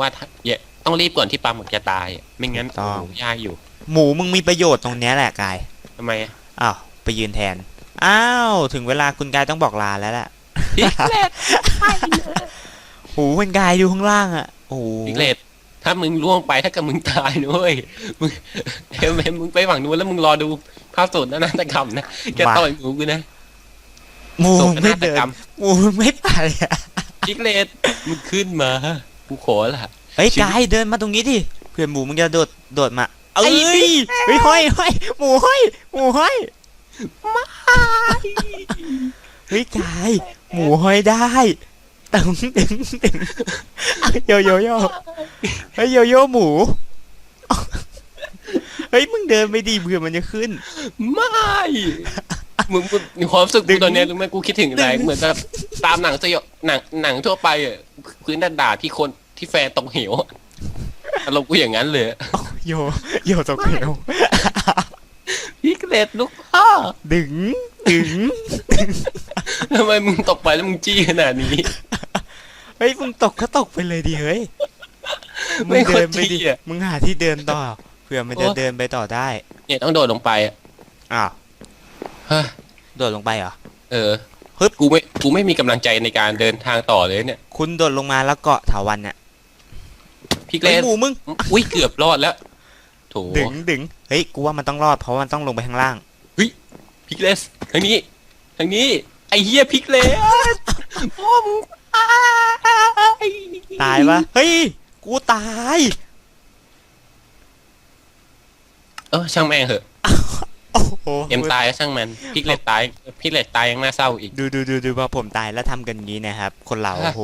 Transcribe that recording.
ว่าถ้าอย่าต้องรีบก่อนที่ปลาหมึกจะตายอะไม่งั้นถูกต้องโอ้โหยากอยู่หมูมึงมีประโยชน์ตรงเนี้ยแหละกาย ทำไมอะ อ้าว ไปยืนแทน อ้าว ถึงเวลาคุณกายต้องบอกลาแล้วแหละพิกเลตหูคุณกายดูข้างล่างอะโอ้โหพิกเลตถ้ามึงล่วงไปถ้าเกิดมึงตายนะเว้ยมึงเห็นไหมมึงไปฝั่งนู้นแล้วมึงรอดูภาพสดนะนาฏกรรมนะแกต่อยหมูกูนะหมูโศมึกงไม่นาฏเดินกรรมหมูมึงไม่ไปอะพิกเลตมึงขึ้นมา กูขอละเฮ้ยชีวิตกายเดินมาตรงนี้ดิเพื่อนหมูมึงจะโดดโดดมาเอ้ไอ้ยพี่เฮ้ยห้อยห้อยหมูห้อยหมูห้อยเฮ้ยกายหมูห้อยได้ตึงตึงตึงเอาโยโยโยเฮ้ยโยโย่หมูเฮ้ยมึงเดินไปดิเผื่อมันจะขึ้น ไม่มึงมึงมีความรู้สึกดึกูงตอนเนี้ยรู้ไหมกูคิดถึงอะไรดึงเหมือนกับตามหนังสยองหนังหนังทั่วไปอะพื้นด่าๆที่คน ที่แฟนตกเหวอะอารมณ์กูอย่างนั้นเลยโยโยตกเหวพิกเลตลูกพ่อดึงดึงทำไมมึงตกไปแล้วมึงจี้ขนาดนี้เฮ้ยมึงตกก็ตกไปเลยดิเฮ้ยมึไม่งควเดิรนไปดิจี้อะมึงหาที่เดินต่อเผื่อมันจะโอ้เดินไปต่อได้ เนี่ยต้องโดดลงไปอะอ้าวเฮ้ยโดดลงไปเหรอเออฮึบกูไม่กูไม่มีกำลังใจในการเดินทางต่อเลยเนี่ย คุณโดดลงมาแล้วเกาะเถาวันเนี่ย พิกเลเฮ้ยตหมูมึงอุ้ยเกือบรอดแล้วโถดึงดึงเฮ้ยกูว่ามันต้องรอดเพราะมันต้องลงไปข้างล่าง พิกเลสทางนี้ทางนี้ไอ้เหี้ยพิกเลสพ่อมึงตายตายปะเฮ้ยกูตายเออช่างแม่งเหอะโอ้โหเอ็มตายก็ช่างมันพิกเลตตายพิกเลตตายยังน่าเศร้าอีก ดูดูดูดูพอผมตายแล้วทำกันอย่างนี้นะครับ คนเราฮะโอ้โห